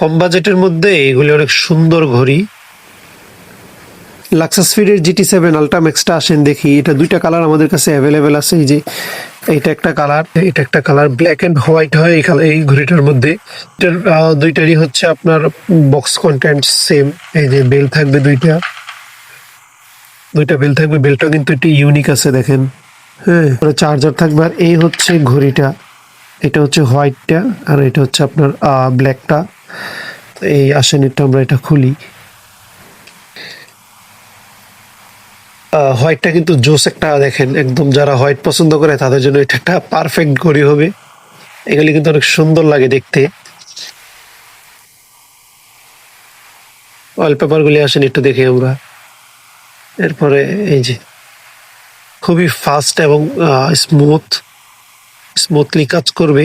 কম বাজেটের মধ্যে এগুলি অনেক সুন্দর ঘড়ি। লাক্সাস ফিডের জিটি সেভেন আলট্রাম্যাক্সটা আসেন দেখি। এটা দুইটা কালার আমাদের কাছে অ্যাভেলেবেল আছে। এই যে এটা একটা কালার এটা একটা কালার ব্ল্যাক অ্যান্ড হোয়াইট হয় এই এই ঘড়িটার মধ্যে। এটার দুইটারই হচ্ছে আপনার বক্স কন্টেন্ট সেম এই যে বেল থাকবে দুইটা। দুইটা বেল থাকবে। বেলটা কিন্তু একটু ইউনিক আছে, দেখেন। হ্যাঁ চার্জার থাকবে। আর এই হচ্ছে ঘড়িটা। এটা হচ্ছে হোয়াইটটা আর এটা হচ্ছে আপনার ব্ল্যাকটা এই আসেনিরটা আমরা এটা খুলি। হোয়াইটটা কিন্তু জোস একটা, দেখেন, একদম যারা হোয়াইট পছন্দ করে তাদের জন্য এটা একটা পারফেক্ট ঘড়ি হবে। এগুলি কিন্তু অনেক সুন্দর লাগে দেখতে। অয়েল পেপার গুলি আসেন একটু দেখি আমরা। এরপরে এই যে, খুবই ফাস্ট এবং স্মুথ, স্মুথলি কাজ করবে।